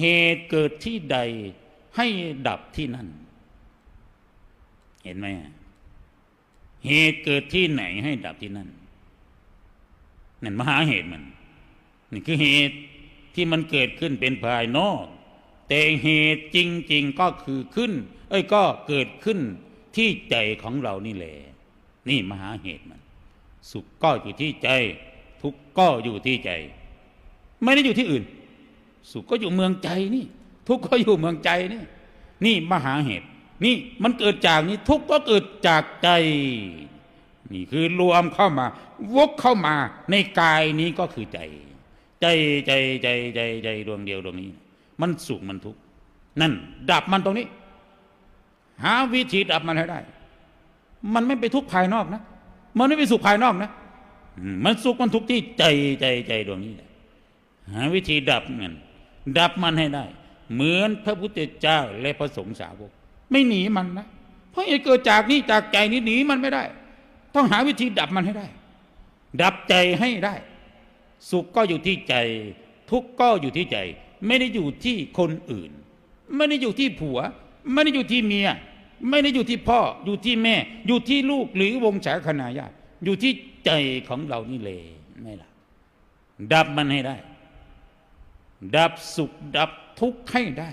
เหตุเกิดที่ใดให้ดับที่นั่น เห็นไหมเหตุเกิดที่ไหนให้ดับที่นั่นนั่นมหาเหตุมันนี่คือเหตุที่มันเกิดขึ้นเป็นภายนอก แต่เหตุจริง ๆก็คือขึ้น เอ้ยก็เกิดขึ้นที่ใจของเรานี่แหละนี่มหาเหตุมัน สุขก็อยู่ที่ใจ ทุกข์ก็อยู่ที่ใจ ไม่ได้อยู่ที่อื่น สุขก็อยู่เมืองใจนี่ ทุกข์ก็อยู่เมืองใจนี่ นี่มหาเหตุ นี่มันเกิดจากนี้ทุกข์ก็เกิดจากใจ นี่คือรวมเข้ามา วกเข้ามาในกายนี้ก็คือใจ ใจใจใจใจใจดวงเดียวดวงนี้ มันสุขมันทุกข์นั่น ดับมันตรงนี้ หาวิธีดับมันให้ได้ มันไม่ไปทุกข์ภายนอกนะ มันไม่ไปสุขภายนอกนะมันสุขมันทุกข์ที่ใจใจใจดวงนี้หาวิธีดับมัน ดับมันให้ได้ เหมือนพระพุทธเจ้าและพระสงฆ์สาวก ไม่หนีมันนะเพราะไอ้เกิดจากนี้จากใจนี้หนีมันไม่ได้ ต้องหาวิธีดับมันให้ได้ ดับใจให้ได้ สุขก็อยู่ที่ใจ ทุกข์ก็อยู่ที่ใจ ไม่ได้อยู่ที่คนอื่น ไม่ได้อยู่ที่ผัว ไม่ได้อยู่ที่เมีย ไม่ได้อยู่ที่พ่อ อยู่ที่แม่ อยู่ที่ลูกหรือวงศาคณาญาติอยู่ที่ใจของเรานี่เลยไม่ล่ะดับมันให้ได้ ดับสุขดับทุกข์ให้ได้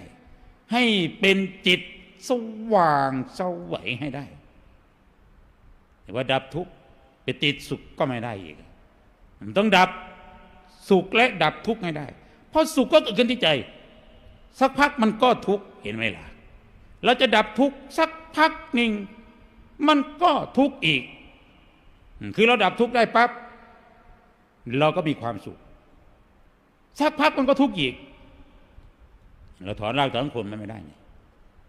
ให้เป็นจิตสว่างสวัยให้ได้แต่ว่าดับทุกข์ไปติดสุขก็ไม่ได้อีก มันต้องดับสุขและดับทุกข์ให้ได้ เพราะสุขก็เกิดขึ้นที่ใจ สักพักมันก็ทุกข์เห็นไหมล่ะ เราจะดับทุกข์สักพักหนึ่งมันก็ทุกข์อีก คือเราดับทุกข์ได้ปั๊บเราก็มีความสุข สักพักมันก็ทุกข์อีก เราถอนรากถอนโคนมันไม่ได้ไง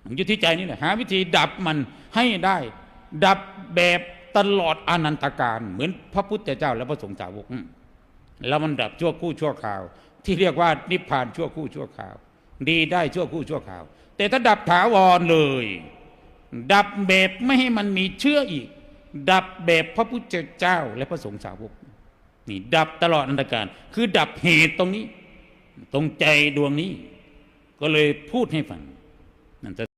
มันอยู่ที่ใจนี่แหละหาวิธีดับมันให้ได้ ดับแบบตลอดอนันตการ เหมือนพระพุทธเจ้า และพระสงฆ์สาวกแล้วมันดับชั่วคู่ชั่วคราว ที่เรียกว่านิพพานชั่วคู่ชั่วคราว ดีได้ชั่วคู่ชั่วคราว แต่ถ้าดับถาวรเลย ดับแบบไม่ให้มันมีเชื่ออีก ดับแบบพระพุทธเจ้า และพระสงฆ์สาวก นี่ดับตลอดอันตรการ คือดับเหตุตรงนี้ ตรงใจดวงนี้ ก็เลยพูดให้ฟังนั่น